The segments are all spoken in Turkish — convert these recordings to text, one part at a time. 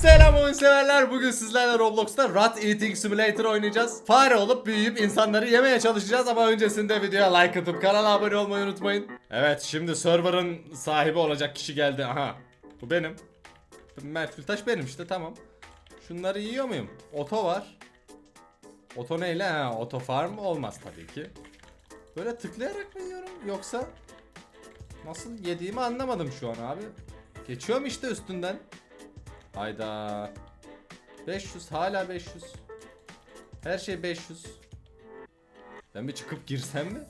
Selam oyun severler. Bugün sizlerle Roblox'ta Rat Eating Simulator oynayacağız. Fare olup büyüyüp insanları yemeye çalışacağız ama öncesinde videoya like atıp kanala abone olmayı unutmayın. Evet şimdi server'ın sahibi olacak kişi geldi. Aha. Bu benim. Mert Gültaş benim işte tamam. Şunları yiyor muyum? Oto var. Oto neyle? Ha, oto farm olmaz tabii ki. Böyle tıklayarak mı yiyorum yoksa nasıl yediğimi anlamadım şu an abi. Geçiyorum işte üstünden. Hayda. 500 hala 500. Her şey 500. Ben bir çıkıp girsem mi?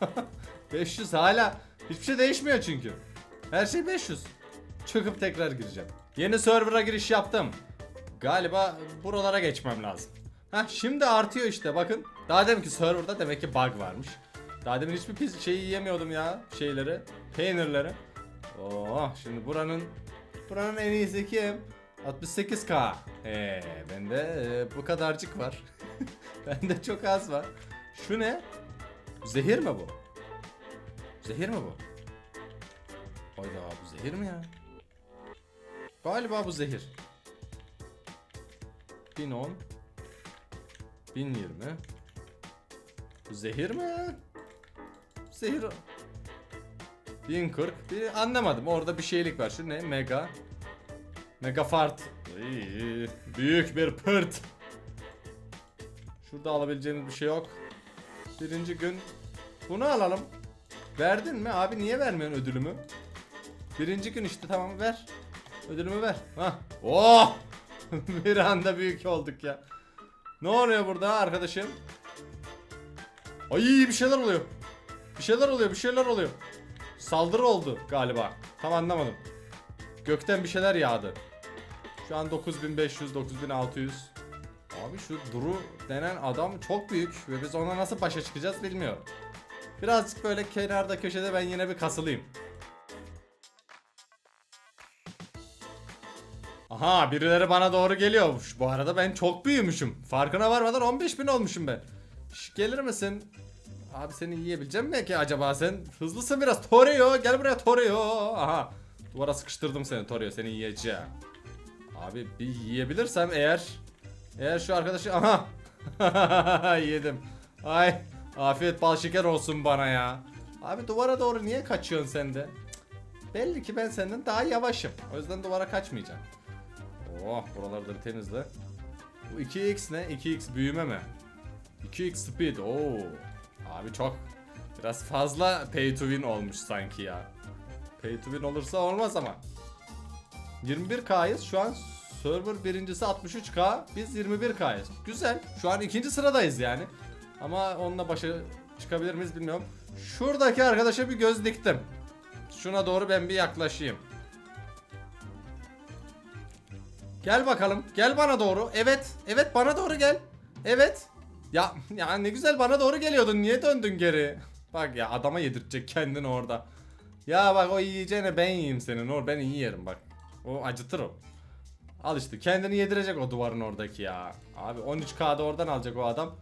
500 hala hiçbir şey değişmiyor çünkü. Her şey 500. Çıkıp tekrar gireceğim. Yeni server'a giriş yaptım. Galiba buralara geçmem lazım. Ha şimdi artıyor işte bakın. Daha demin ki serverda demek ki bug varmış. Daha demin hiçbir pis şeyi yiyemiyordum ya şeyleri, peynirleri. Oh şimdi buranın buranın en iyisi kim? 68k. Ee, bende e, bu kadarcık var. bende çok az var. Şu ne? Zehir mi bu? Zehir mi bu? Hayda bu zehir mi ya? Galiba bu zehir. 1010 1020 Bu zehir mi? Zehir 1040 bir anlamadım orada bir şeylik var şu ne mega Mega fart İyi, Büyük bir pırt. Şurada alabileceğimiz bir şey yok. Birinci gün. Bunu alalım. Verdin mi? Abi niye vermiyorsun ödülümü? Birinci gün işte tamam ver. Ödülümü ver. Hah. Oh! Bir anda büyük olduk ya. Ne oluyor burada arkadaşım? Ay bir şeyler oluyor. Bir şeyler oluyor bir şeyler oluyor. Saldırı oldu galiba. Tam anlamadım. Gökten bir şeyler yağdı Şu an 9500 9600 Abi şu Duru denen adam çok büyük ve biz ona nasıl başa çıkacağız bilmiyorum. Birazcık böyle kenarda köşede ben yine bir kasılayım. Aha birileri bana doğru geliyormuş. Bu arada ben çok büyümüşüm. Farkına varmadan 15.000 olmuşum ben. Şş, gelir misin? Abi seni yiyebileceğim mi ki acaba sen? Hızlısın biraz. Toreo gel buraya Toreo. Aha. Duvara sıkıştırdım seni Toreo seni yiyeceğim. Abi bir yiyebilirsem eğer eğer şu arkadaşı aha yedim. Ay afiyet bal şeker olsun bana ya. Abi duvara doğru niye kaçıyorsun sen de? Belli ki ben senden daha yavaşım. O yüzden duvara kaçmayacağım. Oh buraları da bir temizle. Bu 2x ne? 2x büyüme mi? 2x speed. Oo. Abi çok biraz fazla pay to win olmuş sanki ya. Pay to win olursa olmaz ama. 21K'yız. Şu an server birincisi 63K. Biz 21K'yız. Güzel. Şu an ikinci sıradayız yani. Ama onunla başa çıkabilir miyiz bilmiyorum. Şuradaki arkadaşa bir göz diktim. Şuna doğru ben bir yaklaşayım. Gel bakalım. Gel bana doğru. Evet. Evet bana doğru gel. Evet. Ya ya ne güzel bana doğru geliyordun. Niye döndün geri? Bak ya adama yedirtecek kendini orada. Ya bak o yiyeceğine ben yiyeyim senin. Or ben iyi yerim bak. O acıtır o. Al işte kendini yedirecek o duvarın oradaki ya. Abi 13K'da oradan alacak o adam.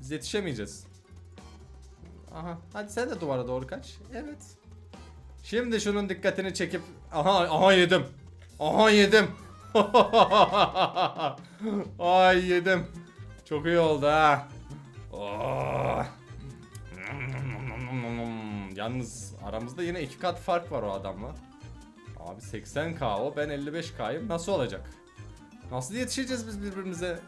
Biz yetişemeyeceğiz. Aha hadi sen de duvara doğru kaç. Evet. Şimdi şunun dikkatini çekip aha aha yedim. Aha yedim. Ay yedim. Çok iyi oldu ha. Oh. Yalnız aramızda yine iki kat fark var o adamla. Abi 80k o ben 55k'yım nasıl olacak? Nasıl yetişeceğiz biz birbirimize?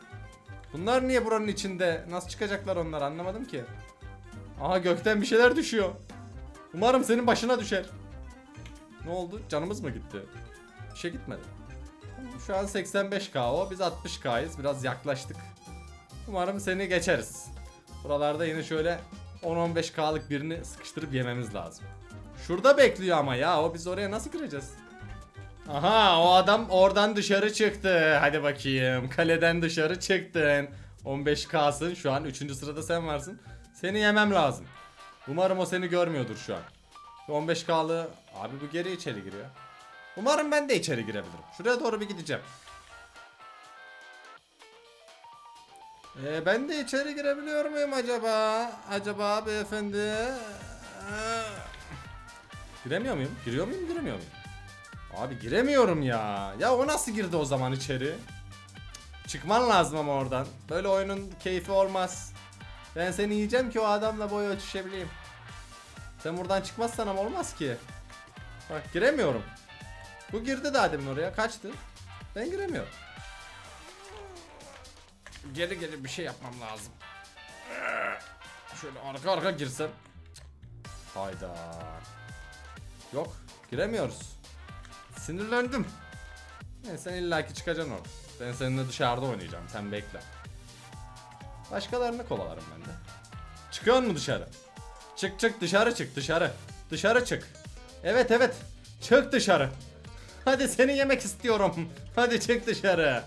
Bunlar niye buranın içinde? Nasıl çıkacaklar onlar anlamadım ki. Aha gökten bir şeyler düşüyor. Umarım senin başına düşer. Ne oldu? Canımız mı gitti? Bir şey gitmedi. Şu an 85k o. Biz 60k'yız. Biraz yaklaştık. Umarım seni geçeriz. Buralarda yine şöyle 10-15k'lık birini sıkıştırıp yememiz lazım. Şurada bekliyor ama ya. O biz oraya nasıl gireceğiz? Aha o adam oradan dışarı çıktı. Hadi bakayım. Kaleden dışarı çıktın. 15K'sın. Şu an 3. sırada sen varsın. Seni yemem lazım. Umarım o seni görmüyordur şu an. Şu 15K'lı abi bu geri içeri giriyor. Umarım ben de içeri girebilirim. Şuraya doğru bir gideceğim. Ee, ben de içeri girebiliyor muyum acaba? Acaba beyefendi? Ee, Giremiyor muyum? Giriyor muyum? Giremiyor muyum? Abi giremiyorum ya. Ya o nasıl girdi o zaman içeri? Çıkman lazım ama oradan. Böyle oyunun keyfi olmaz. Ben seni yiyeceğim ki o adamla boy ölçüşebileyim. Sen buradan çıkmazsan ama olmaz ki. Bak giremiyorum. Bu girdi daha demin oraya. Kaçtı. Ben giremiyorum. Geri geri bir şey yapmam lazım. Şöyle arka arka girsem. Hayda. Yok. Giremiyoruz. Sinirlendim. Ne sen illaki çıkacaksın orada. Ben seninle dışarıda oynayacağım. Sen bekle. Başkalarını kovalarım ben de. Çıkıyor mu dışarı? Çık çık dışarı çık dışarı. Dışarı çık. Evet evet. Çık dışarı. Hadi seni yemek istiyorum. Hadi çık dışarı.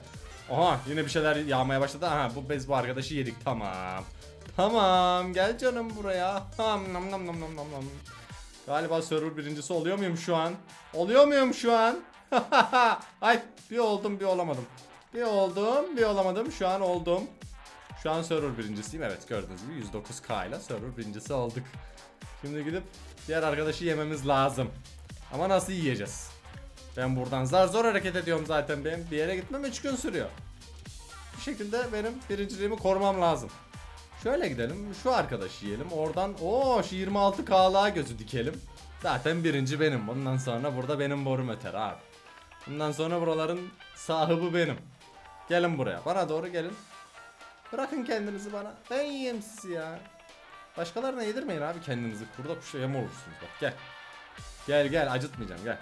Aha yine bir şeyler yağmaya başladı. Aha bu bez bu arkadaşı yedik tamam. Tamam gel canım buraya. Ham nam nam nam nam nam nam. Galiba server birincisi oluyor muyum şu an? Oluyor muyum şu an? Ay bir oldum bir olamadım. Bir oldum bir olamadım şu an oldum. Şu an server birincisiyim evet gördüğünüz gibi 109k ile server birincisi olduk. Şimdi gidip diğer arkadaşı yememiz lazım. Ama nasıl yiyeceğiz? Ben buradan zar zor hareket ediyorum zaten benim bir yere gitmem 3 gün sürüyor. Bir şekilde benim birinciliğimi korumam lazım. Şöyle gidelim şu arkadaşı yiyelim oradan o şu 26k'lığa gözü dikelim. Zaten birinci benim bundan sonra burada benim borum öter abi. Bundan sonra buraların sahibi benim. Gelin buraya bana doğru gelin. Bırakın kendinizi bana. Ben yiyeyim sizi ya. Başkalarına yedirmeyin abi kendinizi. Kurda kuşa yem olursunuz bak gel. Gel gel acıtmayacağım gel.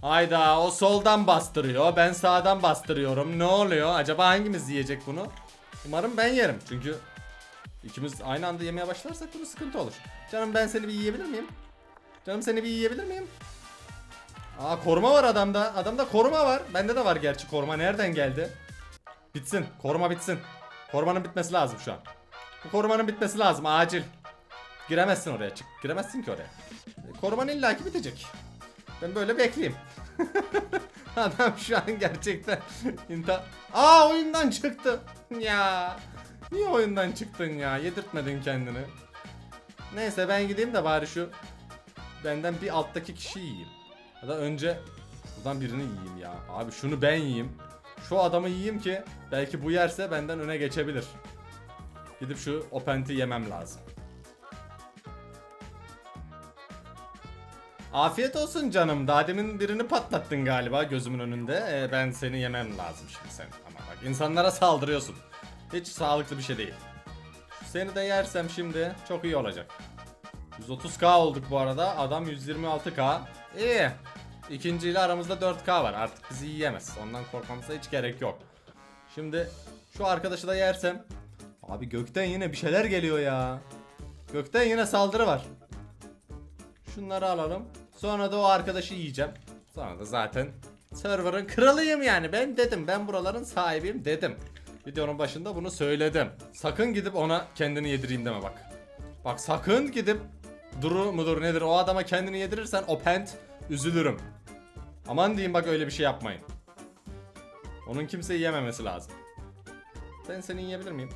Hayda o soldan bastırıyor. Ben sağdan bastırıyorum. Ne oluyor? Acaba hangimiz yiyecek bunu? Umarım ben yerim. Çünkü ikimiz aynı anda yemeye başlarsak bunu sıkıntı olur. Canım ben seni bir yiyebilir miyim? Canım seni bir yiyebilir miyim? Aa koruma var adamda. Adamda koruma var. Bende de var gerçi koruma. Nereden geldi? Bitsin. Koruma bitsin. Korumanın bitmesi lazım şu an. Bu korumanın bitmesi lazım acil. Giremezsin oraya çık. Giremezsin ki oraya. E, Koruman illaki bitecek. Ben böyle bekleyeyim. Adam şu an gerçekten inta... Aa oyundan çıktı. Ya. Niye oyundan çıktın ya? Yedirtmedin kendini. Neyse ben gideyim de bari şu benden bir alttaki kişi yiyeyim. Ya da önce buradan birini yiyeyim ya. Abi şunu ben yiyeyim. Şu adamı yiyeyim ki belki bu yerse benden öne geçebilir. Gidip şu openti yemem lazım. Afiyet olsun canım. Daha demin birini patlattın galiba gözümün önünde. Ee, ben seni yemem lazım şimdi sen. Ama bak insanlara saldırıyorsun. Hiç sağlıklı bir şey değil. Seni de yersem şimdi çok iyi olacak. 130k olduk bu arada. Adam 126k. İyi. İkinciyle aramızda 4k var. Artık bizi yiyemez. Ondan korkmamıza hiç gerek yok. Şimdi şu arkadaşı da yersem. Abi gökten yine bir şeyler geliyor ya. Gökten yine saldırı var. Şunları alalım. Sonra da o arkadaşı yiyeceğim. Sonra da zaten server'ın kralıyım yani. Ben dedim. Ben buraların sahibiyim dedim. Videonun başında bunu söyledim. Sakın gidip ona kendini yedireyim deme bak. Bak sakın gidip Duru mudur nedir o adama kendini yedirirsen o pent üzülürüm. Aman diyeyim bak öyle bir şey yapmayın. Onun kimseyi yememesi lazım. Ben seni yiyebilir miyim?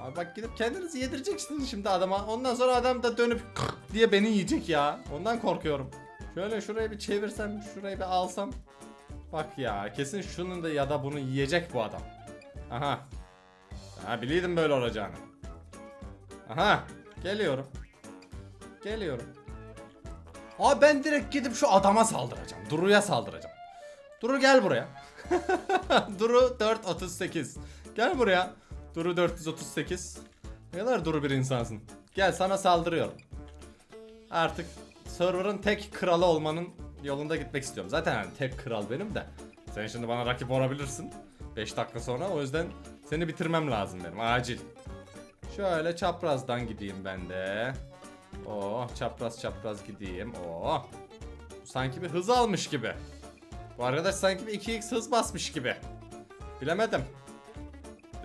Abi bak gidip kendinizi yedireceksiniz şimdi adama. Ondan sonra adam da dönüp diye beni yiyecek ya. Ondan korkuyorum. Şöyle şurayı bir çevirsem, şurayı bir alsam. Bak ya kesin şunun da ya da bunu yiyecek bu adam. Aha. Ha biliyordum böyle olacağını. Aha. Geliyorum. Geliyorum. Abi ben direkt gidip şu adama saldıracağım. Duru'ya saldıracağım. Duru gel buraya. Duru 438. Gel buraya. Duru 438. Ne kadar duru bir insansın. Gel sana saldırıyorum. Artık server'ın tek kralı olmanın yolunda gitmek istiyorum. Zaten yani tek kral benim de. Sen şimdi bana rakip olabilirsin. 5 dakika sonra o yüzden seni bitirmem lazım benim acil. Şöyle çaprazdan gideyim ben de. Oh çapraz çapraz gideyim. Oh. Sanki bir hız almış gibi. Bu arkadaş sanki bir 2x hız basmış gibi. Bilemedim.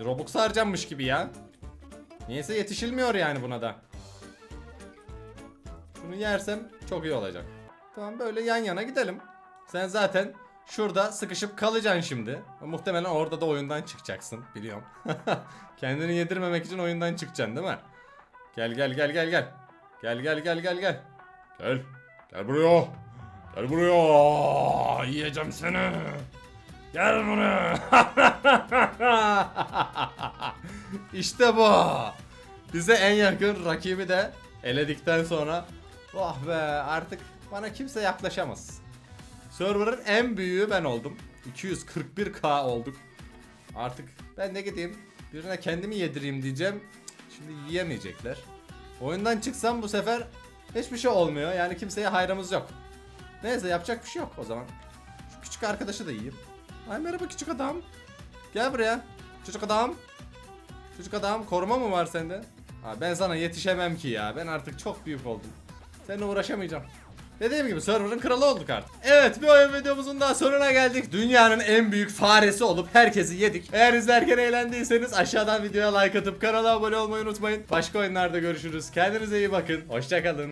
Robux harcanmış gibi ya. Niyeyse yetişilmiyor yani buna da. Şunu yersem çok iyi olacak. Tamam böyle yan yana gidelim. Sen zaten şurada sıkışıp kalacaksın şimdi. Muhtemelen orada da oyundan çıkacaksın biliyorum. Kendini yedirmemek için oyundan çıkacaksın değil mi? Gel gel gel gel gel. Gel gel gel gel gel. Gel. Gel buraya. Gel buraya. Yiyeceğim seni. Gel buraya. işte bu. Bize en yakın rakibi de eledikten sonra oh be artık bana kimse yaklaşamaz. Server'ın en büyüğü ben oldum. 241k olduk. Artık ben de gideyim birine kendimi yedireyim diyeceğim. Şimdi yiyemeyecekler. Oyundan çıksam bu sefer hiçbir şey olmuyor. Yani kimseye hayrımız yok. Neyse yapacak bir şey yok o zaman. Şu küçük arkadaşı da yiyeyim. Ay merhaba küçük adam. Gel buraya. Çocuk adam. Çocuk adam koruma mı var sende? Ha, ben sana yetişemem ki ya. Ben artık çok büyük oldum. Seninle uğraşamayacağım. Dediğim gibi server'ın kralı olduk artık. Evet bir oyun videomuzun daha sonuna geldik. Dünyanın en büyük faresi olup herkesi yedik. Eğer izlerken eğlendiyseniz aşağıdan videoya like atıp kanala abone olmayı unutmayın. Başka oyunlarda görüşürüz. Kendinize iyi bakın. Hoşçakalın.